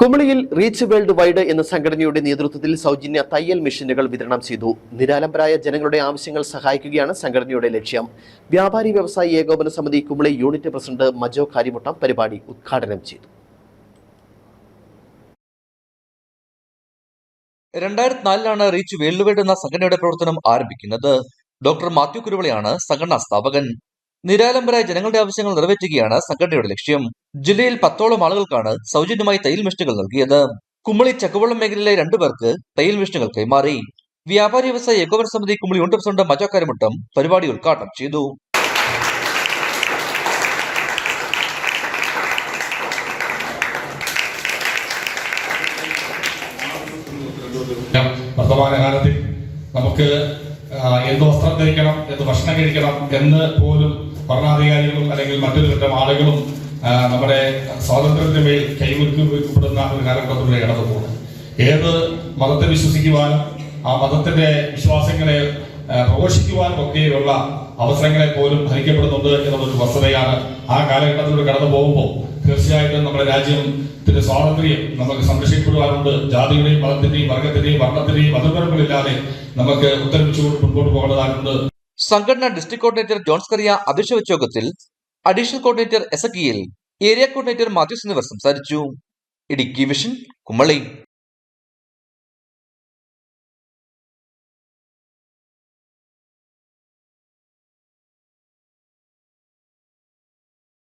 കുമളിയിൽ reach world wide എന്ന സംഘടനയുടെ നേതൃത്വത്തിൽ സൗജന്യ തയ്യൽ മെഷീനുകൾ വിതരണം ചെയ്തു. നിരാലംബരായ ജനങ്ങളുടെ ആവശ്യങ്ങൾ സഹായിക്കുകയാണ് സംഘടനയുടെ ലക്ഷ്യം. വ്യാപാരി വ്യവസായി ഏകോപന സമിതി കുമളി യൂണിറ്റ് പ്രസിഡന്റ് മജോ കാരിമുട്ടം പരിപാടി ഉദ്ഘാടനം ചെയ്തു. രണ്ടായിരത്തി നാലിലാണ് റീച്ച് വേൾഡ് വൈഡ് എന്ന സംഘടനയുടെ പ്രവർത്തനം ആരംഭിക്കുന്നത്. ഡോക്ടർ മാത്യു കുരുവിളയാണ് സംഘടനാ സ്ഥാപകൻ. നിരാലംബരായ ജനങ്ങളുടെ ആവശ്യങ്ങൾ നിറവേറ്റുകയാണ് സംഘടനയുടെ ലക്ഷ്യം. ജില്ലയിൽ പത്തോളം ആളുകൾക്കാണ് സൗജന്യമായി തയ്യൽ മെഷീനുകൾ നൽകിയത്. കുമളി ചക്കുവള്ളം മേഖലയിലെ രണ്ടുപേർക്ക് തയ്യൽ മെഷീനുകൾ കൈമാറി. വ്യാപാരി വ്യവസായ ഏകോപന സമിതി കുമളി യൂണിറ്റ് പ്രസിഡന്റ് മജാക്കാരമുട്ടം കാരിമുട്ടം പരിപാടി ഉദ്ഘാടനം ചെയ്തു. വർത്തമാനകാലത്തിൽ നമുക്ക് എന്ത് വസ്ത്രം ധരിക്കണം എന്ത് ഭക്ഷണം കഴിക്കണം എന്ന് പോലും ഭരണാധികാരികളും അല്ലെങ്കിൽ മറ്റൊരു തരം ആളുകളും നമ്മുടെ സ്വാതന്ത്ര്യത്തിന്റെ മേൽ കൈവയ്ക്കപ്പെടുന്ന ഒരു കാലഘട്ടത്തിലൂടെ കടന്നു പോകുന്നത്. ഏത് മതത്തെ വിശ്വസിക്കുവാനും ആ മതത്തിന്റെ വിശ്വാസങ്ങളെ പ്രഘോഷിക്കുവാനും ഒക്കെയുള്ള അവസരങ്ങളെ പോലും ഹരിക്കപ്പെടുന്നുണ്ട് എന്നുള്ളൊരു വസ്തുതയാണ് ആ കാലഘട്ടത്തിലൂടെ കടന്നു പോകുമ്പോൾ തീർച്ചയായിട്ടും നമ്മുടെ രാജ്യത്തിന്റെ സ്വാതന്ത്ര്യം നമുക്ക് സംരക്ഷിക്കപ്പെടുവാനുണ്ട്. ജാതിയുടെയും മതത്തിന്റെയും വർഗത്തിന്റെയും വർണത്തിന്റെയും മതപരങ്ങളില്ലാതെ നമുക്ക് ഉത്തരവിച്ചുകൊണ്ട് മുൻപോട്ട് പോകേണ്ടതായിട്ടുണ്ട്. സംഘടന ഡിസ്ട്രിക്ട് കോർഡിനേറ്റർ ജോൺസ് കറിയ അധ്യക്ഷ യോഗത്തിൽ അഡീഷണൽ കോർഡിനേറ്റർ എസക്കിയിൽ ഏരിയ കോർഡിനേറ്റർ മാത്യൂസ് എന്നിവർ സംസാരിച്ചു. ഇടുക്കി വിഷൻ കുമളി.